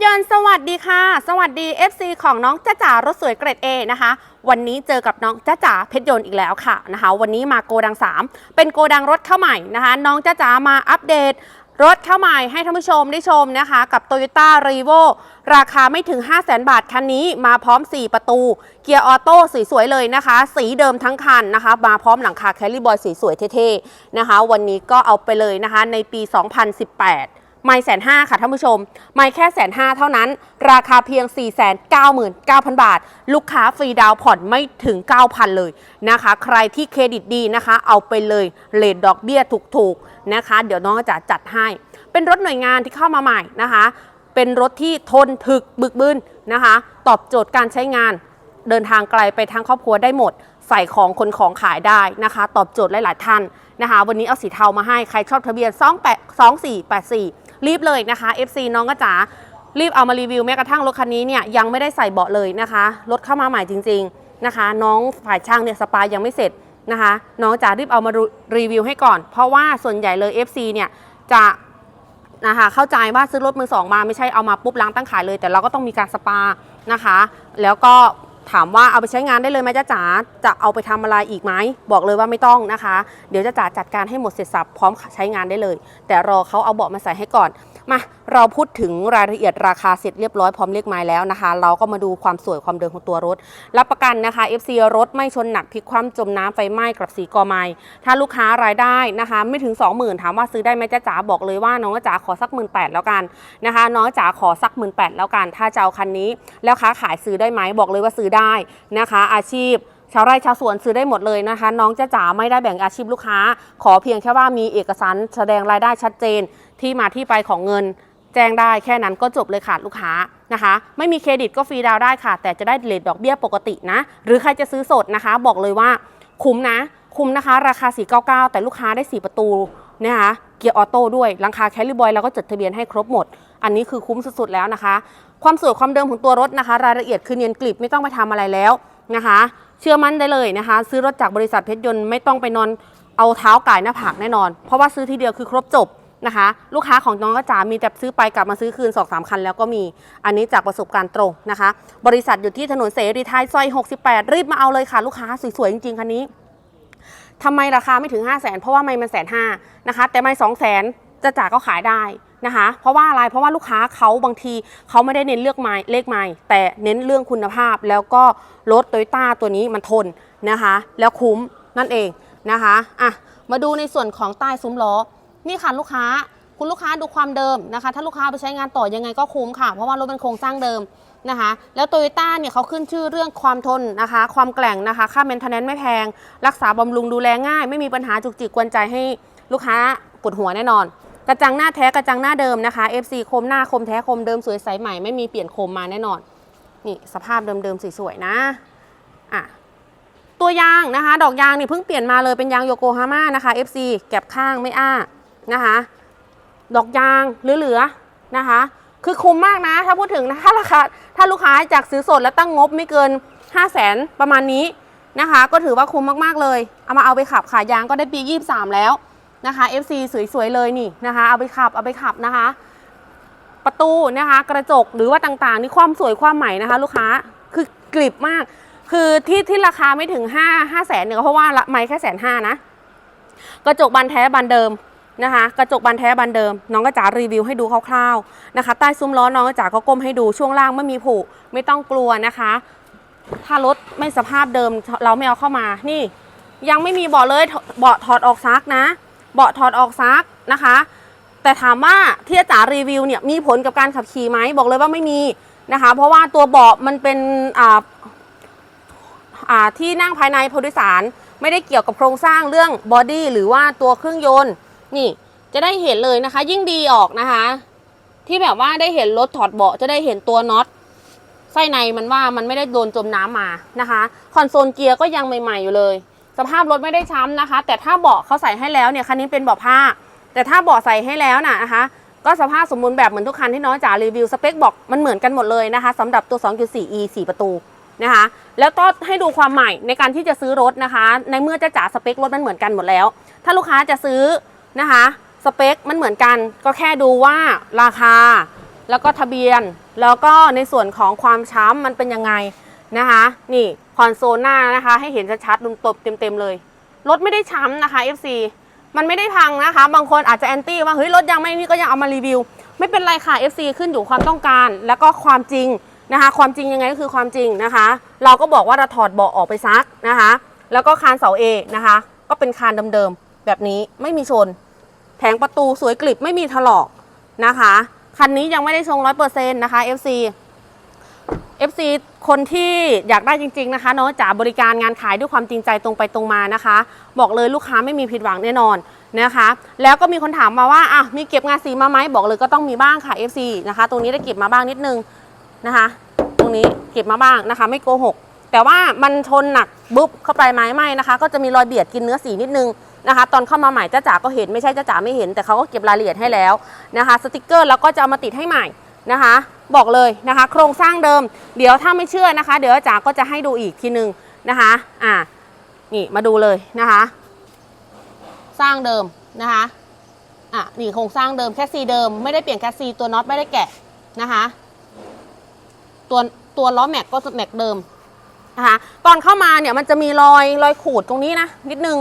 ชยนต์สวัสดีค่ะ สวัสดี FC ของน้องจ้าจ๋ารถสวยเกรด A นะคะ วันนี้เจอกับน้องจ้าจ๋าเพชรยนต์อีกแล้วค่ะนะคะ วันนี้มาโกดัง 3 เป็นโกดังรถเข้าใหม่นะคะ น้องจ้าจ๋ามาอัปเดตรถเข้าใหม่ให้ท่านผู้ชมได้ชมนะคะ กับ Toyota r e v o ราคาไม่ถึง 5 0 0 0 0 0บาทคันนี้มาพร้อม 4 ประตู เกียร์ออโต้สวยๆเลยนะคะ สีเดิมทั้งคันนะคะ มาพร้อมหลังคาแคลรี่บอยสวยๆเท่ๆนะคะ วันนี้ก็เอาไปเลยนะคะในปี 2018 ไม่แสนห้าค่ะท่านผู้ชม ไม่แค่แสนห้าเท่านั้น ราคาเพียง 4 9 9 0 0 0 บาท ลูกค้าฟรีดาวน์ผ่อนไม่ถึง 9,000 เลยนะคะ ใครที่เครดิตดีนะคะ เอาไปเลยเลทดอกเบี้ยถูกๆนะคะ เดี๋ยวน้องจะจัดให้ เป็นรถหน่วยงานที่เข้ามาใหม่นะคะ เป็นรถที่ทนถึกบึกบึนนะคะ ตอบโจทย์การใช้งาน เดินทางไกลไปทั้งครอบครัวได้หมด ใส่ของคนของขายได้นะคะ ตอบโจทย์หลาย ๆ ท่านนะคะ วันนี้เอาสีเทามาให้ใครชอบทะเบียน 28 2484 รีบเลยนะคะ FC น้องก็จ๋ารีบเอามารีวิวแม้กระทั่งรถคันนี้เนี่ยยังไม่ได้ใส่เบาะเลยนะคะรถเข้ามาใหม่จริง ๆนะคะ น้องฝ่ายช่างเนี่ยสปายังไม่เสร็จนะคะ น้องจ๋ารีบเอามารีวิวให้ก่อน เพราะว่าส่วนใหญ่เลย FC เนี่ยจะนะคะเข้าใจว่าซื้อรถมือสองมาไม่ใช่เอามาปุ๊บล้างตั้งขายเลย แต่เราก็ต้องมีการสปานะคะ แล้วก็ ถามว่าเอาไปใช้งานได้เลยไหมจ้าจ๋าจะเอาไปทำอะไรอีกไหมบอกเลยว่าไม่ต้องนะคะ เดี๋ยวจ้าจ๋าจัดการให้หมดเสร็จสับพร้อมใช้งานได้เลย แต่รอเขาเอาเบาะมาใส่ให้ก่อน มาเราพูดถึงรายละเอียดราคาเสร็จเรียบร้อยพร้อมเลขไม้แล้วนะคะ เราก็มาดูความสวยความเดิมของตัวรถ รับประกันนะคะ FC รถไม่ชนหนักพลิกคว่ำจมน้ำไฟไหม้กับสีกอไม้ถ้าลูกค้ารายได้นะคะ ไม่ถึง 20,000 ถามว่าซื้อได้ไหมจ้าจ๋าบอกเลยว่าน้องจ๋าขอสักหมื่นแปดแล้วกันนะคะ น้องจ๋าขอสักหมื่นแปดแล้วกัน ถ้าจะเอาคันนี้ แล้วค้าขายซื้อได้ไหมบอกเลยว่าซื้อได้นะคะ อาชีพ ชาวไร่ชาวสวนซื้อได้หมดเลยนะคะ น้องจ้าจ๋าไม่ได้แบ่งอาชีพลูกค้า ขอเพียงแค่ว่ามีเอกสารแสดงรายได้ชัดเจนที่มาที่ไปของเงิน แจ้งได้แค่นั้นก็จบเลยค่ะลูกค้านะคะ ไม่มีเครดิตก็ฟรีดาวได้ค่ะ แต่จะได้เลทดอกเบี้ยปกตินะ หรือใครจะซื้อสดนะคะ บอกเลยว่าคุ้มนะ คุ้มนะคะ ราคา 499 แต่ลูกค้าได้ 4 ประตูนะคะเกียร์ออโต้ด้วยหลังคาแคลรี่บอยเราก็จดทะเบียนให้ครบหมด อันนี้คือคุ้มสุดๆแล้วนะคะ ความสวยความเดิมของตัวรถนะคะ รายละเอียดคือเนียนกลิบไม่ต้องไปทำอะไรแล้วนะคะ เชื่อมั่นได้เลยนะคะ ซื้อรถจากบริษัทเพชรยนต์ไม่ต้องไปนอนเอาเท้าก่ายหน้าผากแน่นอน เพราะว่าซื้อทีเดียวคือครบจบนะคะ ลูกค้าของน้องกระจ๋ามีแต่ซื้อไปกลับมาซื้อคืน2อสามคันแล้วก็มีอันนี้จากประสบการณ์ตรงนะคะ บริษัทอยู่ที่ถนนเสรีไทยซอย 68 รีบมาเอาเลยค่ะ ลูกค้าสวยๆจริงๆคันนี้ทำไมราคาไม่ถึง 5 0 0แสนเพราะว่าไม่มันแสนห้านะคะ แต่ไม่สองแสนจะจ่าก็ขายได้ นะคะ เพราะว่าอะไรเพราะว่าลูกค้าเขาบางทีเขาไม่ได้เน้นเลือกไม้เลขไม้แต่เน้นเรื่องคุณภาพ แล้วก็รถโตโยต้าตัวนี้มันทนนะคะ แล้วคุ้มนั่นเองนะคะอะมาดูในส่วนของใต้ซุ้มล้อนี่ค่ะลูกค้าคุณลูกค้าดูความเดิมนะคะ ถ้าลูกค้าไปใช้งานต่อยังไงก็คุ้มค่ะ เพราะว่ารถเป็นโครงสร้างเดิมนะคะ แล้วโตโยต้าเนี่ยเขาขึ้นชื่อเรื่องความทนนะคะ ความแกร่งนะคะ ค่าเมนเทนแนนไม่แพง รักษาบำรุงดูแลง่าย ไม่มีปัญหาจุกจิกกวนใจให้ลูกค้าปวดหัวแน่นอน กระจังหน้าแท้กระจังหน้าเดิมนะคะ FC คมหน้าคมแท้คมเดิมสวยใสใหม่ไม่มีเปลี่ยนคมมาแน่นอน นี่สภาพเดิมๆสวยๆนะอะตัวยางนะคะ ดอกยางนี่เพิ่งเปลี่ยนมาเลยเป็นยางโยโกฮาม่านะคะ FC แก็บข้างไม่อ้านะคะ ดอกยางเหลือๆนะคะ คือคุ้มมากนะ ถ้าพูดถึงนะถ้าราคาถ้าลูกค้าจากซื้อสดแล้วตั้งงบไม่เกิน 5 0 0แสนประมาณนี้นะคะ ก็ถือว่าคุ้มมากๆเลย เอามาเอาไปขับขายยางก็ได้ปี 23 แล้ว นะคะ FC สวยๆเลยนี่นะคะ เอาไปขับเอาไปขับนะคะ ประตูนะคะ กระจกหรือว่าต่างๆ นี่ความสวยความใหม่นะคะ ลูกค้าคือกริบมาก คือที่ที่ราคาไม่ถึง 5 5แสนเนี่ยเพราะว่าไม่แค่แสนห้านะ กระจกบานแท้บานเดิมนะคะ กระจกบานแท้บานเดิม น้องกระจ๋ารีวิวให้ดูคร่าวๆนะคะ ใต้ซุ้มล้อน้องกระจ๋าก็ก้มให้ดูช่วงล่างไม่มีผุไม่ต้องกลัวนะคะ ถ้ารถไม่สภาพเดิมเราไม่เอาเข้ามานี่ ยังไม่มีเบาะเลยเบาะถอดออกซักนะ เบาะถอดออกซักนะคะ แต่ถามว่าที่อาจารย์รีวิวเนี่ยมีผลกับการขับขี่ไหมบอกเลยว่าไม่มีนะคะ เพราะว่าตัวเบาะมันเป็นอ่าอ่าที่นั่งภายในผู้โดยสารไม่ได้เกี่ยวกับโครงสร้างเรื่องบอดี้หรือว่าตัวเครื่องยนต์นี่จะได้เห็นเลยนะคะ ยิ่งดีออกนะคะ ที่แบบว่าได้เห็นรถถอดเบาะจะได้เห็นตัวน็อตไส้ในมันว่ามันไม่ได้โดนจมน้ำมานะคะ คอนโซลเกียร์ก็ยังใหม่ๆอยู่เลย สภาพรถไม่ได้ช้ำนะคะ แต่ถ้าเบาะเขาใส่ให้แล้วเนี่ยคันนี้เป็นเบาะผ้า แต่ถ้าเบาะใส่ให้แล้วน่ะนะคะ ก็สภาพสมบูรณ์แบบเหมือนทุกคันที่น้องจ๋ารีวิวสเปคบอกมันเหมือนกันหมดเลยนะคะสำหรับตัว 2.4e 4 ประตูนะคะ แล้วก็ให้ดูความใหม่ในการที่จะซื้อรถนะคะ ในเมื่อจะจ๋าสเปครถมันเหมือนกันหมดแล้ว ถ้าลูกค้าจะซื้อนะคะสเปคมันเหมือนกัน ก็แค่ดูว่าราคา แล้วก็ทะเบียน แล้วก็ในส่วนของความช้ำมันเป็นยังไง นะคะ นี่คอนโซลหน้านะคะ ให้เห็นชัดๆลุมตบเต็มๆเลย รถไม่ได้ช้ำนะคะ FC มันไม่ได้พังนะคะ บางคนอาจจะแอนตี้ว่าเฮ้ยรถยังไม่นี่ก็ยังเอามารีวิว ไม่เป็นไรค่ะ FC ขึ้นอยู่ความต้องการ แล้วก็ความจริงนะคะ ความจริงยังไงก็คือความจริงนะคะ เราก็บอกว่าเราถอดเบาะออกไปซักนะคะ แล้วก็คานเสา A นะคะ ก็เป็นคานเดิมๆแบบนี้ไม่มีชน แผงประตูสวยกลิบไม่มีถลอกนะคะ คันนี้ยังไม่ได้ชงร้อยเปอร์เซ็นต์นะคะ FC FC คนที่อยากได้จริง ๆนะคะน้องจ๋าบริการงานขายด้วยความจริงใจตรงไปตรงมานะคะ บอกเลยลูกค้าไม่มีผิดหวังแน่นอนนะคะ แล้วก็มีคนถามมาว่าอะมีเก็บงานสีมาไหมบอกเลยก็ต้องมีบ้างค่ะ FC นะคะตรงนี้ได้เก็บมาบ้างนิดนึงนะคะ ตรงนี้เก็บมาบ้างนะคะ ไม่โกหกแต่ว่ามันชนหนักบุ๊บเข้าไปไหมไม่นะคะ ก็จะมีรอยเบียดกินเนื้อสีนิดนึงนะคะ ตอนเข้ามาใหม่จ้าจ๋าก็เห็นไม่ใช่จ้าจ๋าไม่เห็นแต่เขาก็เก็บรายละเอียดให้แล้วนะคะ สติกเกอร์เราก็จะเอามาติดให้ใหม่นะคะ บอกเลยนะคะ โครงสร้างเดิม เดี๋ยวถ้าไม่เชื่อนะคะ เดี๋ยวจ๋าก็จะให้ดูอีกทีนึงนะคะ อ่านี่มาดูเลยนะคะ สร้างเดิมนะคะอะนี่โครงสร้างเดิมแคสซีเดิมไม่ได้เปลี่ยนแคสซีตัวน็อตไม่ได้แกะนะคะตัวตัวล้อแม็กก็แม็กเดิมนะคะก่อนเข้ามาเนี่ยมันจะมีรอยรอยขูดตรงนี้นะนิดนึง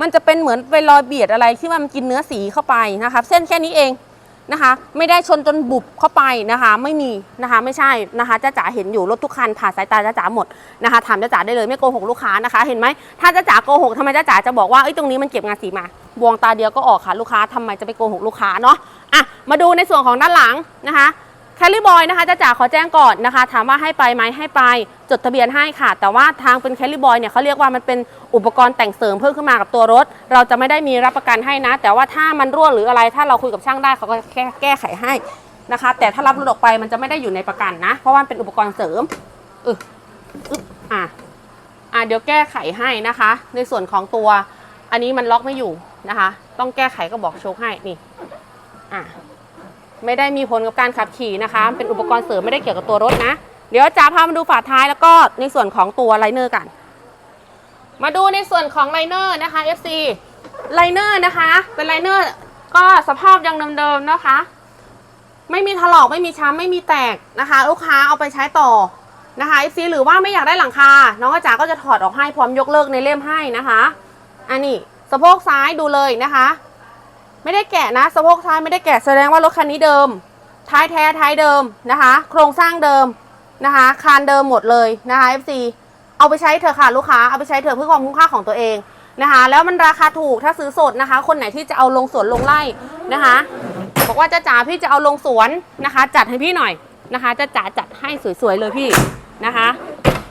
มันจะเป็นเหมือนเป็นรอยเบียดอะไรที่ว่ามันกินเนื้อสีเข้าไปนะคะเส้นแค่นี้เอง นะคะ ไม่ได้ชนจนบุบเข้าไปนะคะ ไม่มีนะคะ ไม่ใช่นะคะจ้าจ๋าเห็นอยู่รถทุกคันผ่านสายตาจ้าจ๋าหมดนะคะถามจ้าจ๋าได้เลยไม่โกหกลูกค้านะคะ เห็นไหมถ้าจ้าจ๋าโกหกทำไมจ้าจ๋าจะบอกว่าไอ้ตรงนี้มันเก็บงานสีมาบวงตาเดียวก็ออกค่ะลูกค้าทำไมจะไปโกหกลูกค้าเนาะอะมาดูในส่วนของด้านหลังนะคะ แคลรี่บอยนะคะจะจ๋าขอแจ้งก่อนนะคะ ถามว่าให้ไปไหมให้ไป จดทะเบียนให้ค่ะ แต่ว่าทางเป็นแคลรี่บอยเนี่ยเขาเรียกว่ามันเป็นอุปกรณ์แต่งเสริมเพิ่มขึ้นมากับตัวรถ เราจะไม่ได้มีรับประกันให้นะ แต่ว่าถ้ามันรั่วหรืออะไรถ้าเราคุยกับช่างได้เขาก็แค่แก้ไขให้นะคะ แต่ถ้ารับรถออกไปมันจะไม่ได้อยู่ในประกันนะ เพราะว่าเป็นอุปกรณ์เสริมอึอึอะอะเดี๋ยวแก้ไขให้นะคะ ในส่วนของตัวอันนี้มันล็อกไม่อยู่นะคะ ต้องแก้ไขก็บอกโชคให้นี่อะ ไม่ได้มีผลกับการขับขี่นะคะ เป็นอุปกรณ์เสริมไม่ได้เกี่ยวกับตัวรถนะ เดี๋ยวจะพามาดูฝาท้ายแล้วก็ในส่วนของตัวไลเนอร์กัน มาดูในส่วนของไลเนอร์นะคะ FC ไลเนอร์นะคะ เป็นไลเนอร์ก็สภาพยังเดิมๆนะคะ ไม่มีถลอกไม่มีช้ำไม่มีแตกนะคะ ลูกค้าเอาไปใช้ต่อนะคะ FC หรือว่าไม่อยากได้หลังคา น้องจ๋าก็จะถอดออกให้พร้อมยกเลิกในเล่มให้นะคะ อันนี้สะโพกซ้ายดูเลยนะคะ ไม่ได้แกะนะสะโพกท้ายไม่ได้แกะแสดงว่ารถคันนี้เดิม ท้ายแท้ท้ายเดิมนะคะ โครงสร้างเดิมนะคะคานเดิมหมดเลยนะคะ FC เอาไปใช้เถอะค่ะลูกค้าเอาไปใช้เถอะเพื่อความคุ้มค่าของตัวเองนะคะ แล้วมันราคาถูกถ้าซื้อสดนะคะ คนไหนที่จะเอาลงสวนลงไร่นะคะบอกว่าจ้าจ๋าพี่จะเอาลงสวนนะคะ จัดให้พี่หน่อยนะคะจ้าจ๋าจัดให้สวยๆเลยพี่นะคะ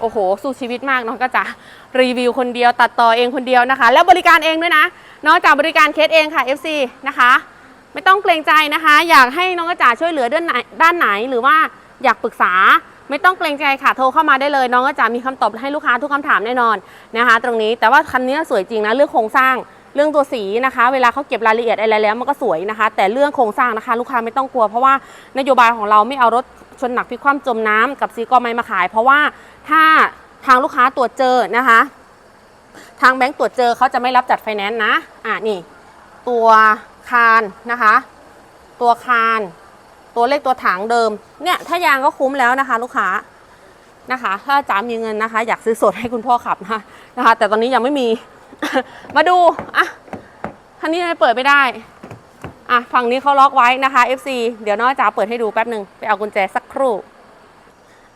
โอ้โห สู้ชีวิตมากน้องก็จะรีวิวคนเดียวตัดต่อเองคนเดียวนะคะ แล้วบริการเองด้วยนะน้องจากบริการเคสเองค่ะ FC นะคะ ไม่ต้องเกรงใจนะคะ อยากให้น้องกระจ๋าช่วยเหลือด้านไหนด้านไหนหรือว่าอยากปรึกษาไม่ต้องเกรงใจค่ะโทรเข้ามาได้เลย น้องกระจ๋ามีคำตอบให้ลูกค้าทุกคำถามแน่นอนนะคะ ตรงนี้แต่ว่าคันนี้สวยจริงนะเรื่องโครงสร้างเรื่องตัวสีนะคะ เวลาเขาเก็บรายละเอียดอะไรแล้วมันก็สวยนะคะ แต่เรื่องโครงสร้างนะคะ ลูกค้าไม่ต้องกลัวเพราะว่านโยบายของเราไม่เอารถชนหนักพิคว่ำจมน้ำกับซีกอไม้มาขาย เพราะว่าถ้าทางลูกค้าตรวจเจอนะคะ ทางแบงก์ตรวจเจอเขาจะไม่รับจัดไฟแนนซ์นะ อะนี่ ตัวคานนะคะ ตัวคาน ตัวเลขตัวถังเดิม เนี่ยถ้ายางก็คุ้มแล้วนะคะ ลูกค้านะคะ ถ้าจ๋ามีเงินนะคะ อยากซื้อสดให้คุณพ่อขับนะคะนะคะ แต่ตอนนี้ยังไม่มี มาดูอะคันนี้ไมเปิดไม่ได้อะฝั่งนี้เขาล็อกไว้นะคะ FC เดี๋ยวน้องจ๋าเปิดให้ดูแป๊บหนึ่งไปเอากุญแจสักครู่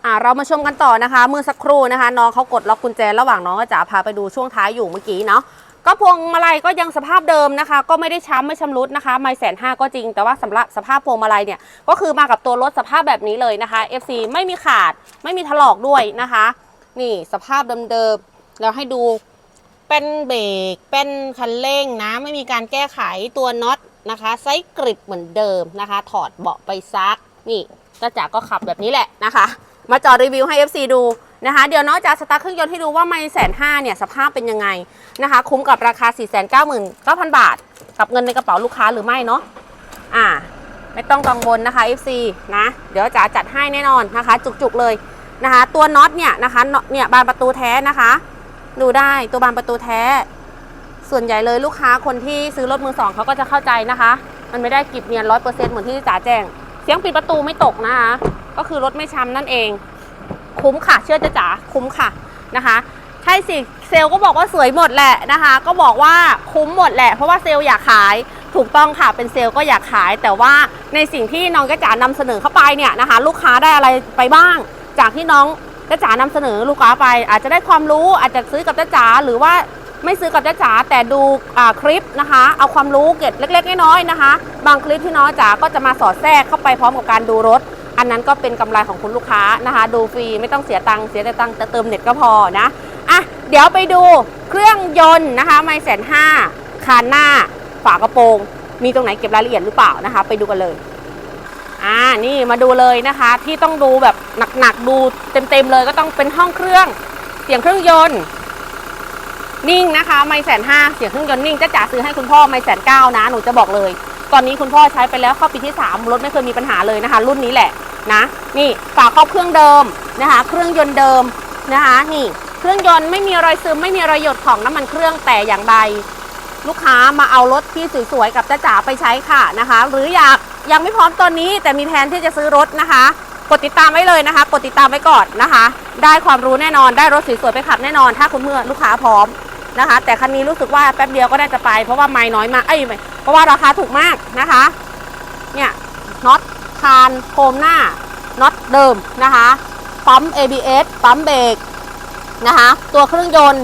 อ่าเรามาชมกันต่อนะคะ เมื่อสักครู่นะคะ น้องเขากดล็อกกุญแจระหว่างน้องกับจ๋าพาไปดูช่วงท้ายอยู่เมื่อกี้เนาะก็พวงมาลัยก็ยังสภาพเดิมนะคะ ก็ไม่ได้ช้ำไม่ชำรุดนะคะไม่แสนห้าก็จริง แต่ว่าสำหรับสภาพพวงมาลัยเนี่ยก็คือมากับตัวรถสภาพแบบนี้เลยนะคะ FC ไม่มีขาดไม่มีถลอกด้วยนะคะ นี่สภาพเดิมๆแล้วให้ดูเป็นเบรกเป็นคันเร่งนะ ไม่มีการแก้ไขตัวน็อตนะคะไซส์กริบเหมือนเดิมนะคะ ถอดเบาะไปซัก นี่จ้าจ๋าก็ขับแบบนี้แหละนะคะ มาจอดรีวิวให้ FC ดูนะคะ เดี๋ยวน้องจะสตาร์ทเครื่องยนต์ให้ดูว่าไม่แสนห้าเนี่ยสภาพเป็นยังไงนะคะ คุ้มกับราคา 4 9 9 9 0 0 บาท กับเงินในกระเป๋าลูกค้าหรือไม่เนาะอ่า ไม่ต้องกังวลนะคะ FC นะ เดี๋ยวจ๋าจัดให้แน่นอนนะคะ จุกๆเลยนะคะ ตัวน็อตเนี่ยนะคะเนี่ยบานประตูแท้นะคะ ดูได้ตัวบานประตูแท้ ส่วนใหญ่เลยลูกค้าคนที่ซื้อรถมือสองเขาก็จะเข้าใจนะคะ มันไม่ได้กิบเนียนร้อยเปอร์เซ็นต์เหมือนที่จ๋าแจ้ง เสียงปิดประตูไม่ตกนะคะ ก็คือรถไม่ช้ำนั่นเอง คุ้มค่ะ เชื่อจะจ๋าคุ้มค่ะนะคะใช่สิเซลก็บอกว่าสวยหมดแหละนะคะ ก็บอกว่าคุ้มหมดแหละ เพราะว่าเซลอยากขายถูกต้องค่ะเป็นเซลก็อยากขาย แต่ว่าในสิ่งที่น้องกระจ๋านำเสนอเข้าไปเนี่ยนะคะ ลูกค้าได้อะไรไปบ้าง จากที่น้องกระจ๋านำเสนอลูกค้าไป อาจจะได้ความรู้อาจจะซื้อกับจ้าจ๋าหรือว่าไม่ซื้อกับจ้าจ๋าแต่ดูคลิปนะคะ เอาความรู้เก็บเล็กๆน้อยๆนะคะ บางคลิปที่น้องจ๋าก็จะมาสอดแทรกเข้าไปพร้อมกับการดูรถ อันนั้นก็เป็นกำไรของคุณลูกค้านะคะ ดูฟรีไม่ต้องเสียตังค์เสียแต่ตังค์แต่เติมเน็ตก็พอนะอะเดี๋ยวไปดูเครื่องยนต์นะคะไม่แสนห้าคานหน้า ฝากระโปรง มีตรงไหนเก็บรายละเอียดหรือเปล่านะคะ ไปดูกันเลยอ่านี่มาดูเลยนะคะที่ต้องดูแบบหนักๆดูเต็มๆเลยก็ต้องเป็นห้องเครื่องเสียงเครื่องยนต์ นิ่งนะคะไม่แสนห้าเสียงเครื่องยนต์นิ่งจะจ๋าซื้อให้คุณพ่อไม่แสนเก้านะหนูจะบอกเลย ตอนนี้คุณพ่อใช้ไปแล้วเข้าปีที่3รถไม่เคยมีปัญหาเลยนะคะ รุ่นนี้แหละ นะ นี่ฝาครอบเครื่องเดิมนะคะ เครื่องยนต์เดิมนะคะ นี่เครื่องยนต์ไม่มีรอยซึมไม่มีรอยหยดของน้ำมันเครื่องแต่อย่างใด ลูกค้ามาเอารถที่สวยๆกับจ้าจ๋าไปใช้ค่ะนะคะ หรืออยากยังไม่พร้อมตอนนี้แต่มีแผนที่จะซื้อรถนะคะ กดติดตามไว้เลยนะคะ กดติดตามไว้ก่อนนะคะ ได้ความรู้แน่นอนได้รถสวยๆไปขับแน่นอน ถ้าคุณเมื่อลูกค้าพร้อมนะคะ แต่คันนี้รู้สึกว่าแป๊บเดียวก็น่าจะไป เพราะว่าไม่น้อยมากเอ้ยไม่เพราะว่าราคาถูกมากนะคะ เนี่ยน็อต คานโคมหน้าน็อตเดิมนะคะปั๊ม ABS ปั๊มเบรกนะคะ ตัวเครื่องยนต์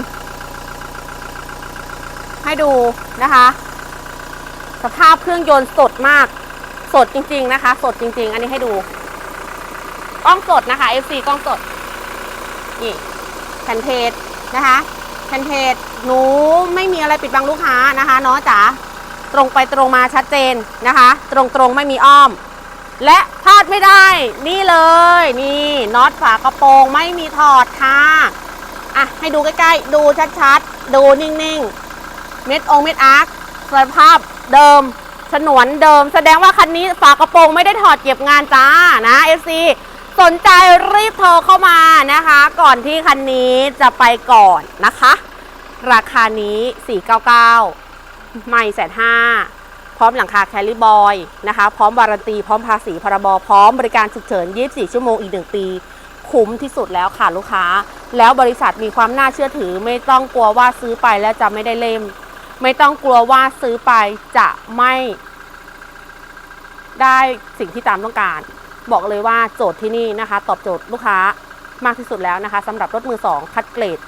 ให้ดูนะคะ สภาพเครื่องยนต์สดมาก สดจริง ๆ นะคะ สดจริง ๆ อันนี้ให้ดู กล้องสดนะคะ FC กล้องสด นี่แผ่นเพจนะคะแผ่นเพจหนูไม่มีอะไรปิดบังลูกค้านะคะเนาะจ๋าตรงไปตรงมาชัดเจนนะคะ ตรงตรงๆไม่มีอ้อม และพลาดไม่ได้ นี่เลย นี่น็อตฝากระโปรงไม่มีถอดค่ะ อะ ให้ดูใกล้ๆ ดูชัดๆ ดูนิ่งๆ เม็ดองเม็ดอาร์คสภาพเดิมฉนวนเดิม แสดงว่าคันนี้ฝากระโปรงไม่ได้ถอดเก็บงานจ้านะ FC สนใจรีบโทรเข้ามานะคะ ก่อนที่คันนี้จะไปก่อนนะคะ ราคานี้ 499 ไม่แสนห้า พร้อมหลังคาแคลิบอยนะคะ พร้อมวารันตี พร้อมภาษีพรบพร้อมบริการฉุกเฉิน 24 ชั่วโมงอีก 1 ปี คุ้มที่สุดแล้วค่ะลูกค้า แล้วบริษัทมีความน่าเชื่อถือ ไม่ต้องกลัวว่าซื้อไปแล้วจะไม่ได้เล่ม ไม่ต้องกลัวว่าซื้อไปจะไม่ได้สิ่งที่ตามต้องการ บอกเลยว่าโจทย์ที่นี่นะคะ ตอบโจทย์ลูกค้ามากที่สุดแล้วนะคะสำหรับรถมือสองคัดเกรด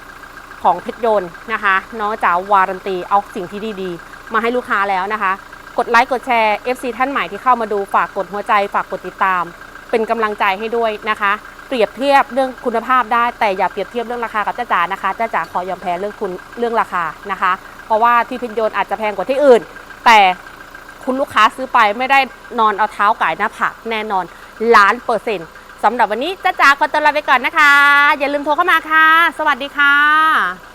ของเพชรยนต์นะคะ น้องจ๋าวารันตีเอาสิ่งที่ดีๆ มาให้ลูกค้าแล้วนะคะ กดไลค์กดแชร์ FC ท่านใหม่ที่เข้ามาดูฝากกดหัวใจฝากกดติดตาม เป็นกำลังใจให้ด้วยนะคะ เปรียบเทียบเรื่องคุณภาพได้ แต่อย่าเปรียบเทียบเรื่องราคากับจ้าจ๋านะคะจ้าจ๋าขอยอมแพ้เรื่องคุณเรื่องราคานะคะ เพราะว่าที่เพชรยนอาจจะแพงกว่าที่อื่น แต่คุณลูกค้าซื้อไปไม่ได้นอนเอาเท้าไก่หน้าผากแน่นอนล้านเปอร์เซ็นต์สำหรับวันนี้จ้าจ๋าขอตัวลาไปก่อนนะคะ อย่าลืมโทรเข้ามาค่ะ สวัสดีค่ะ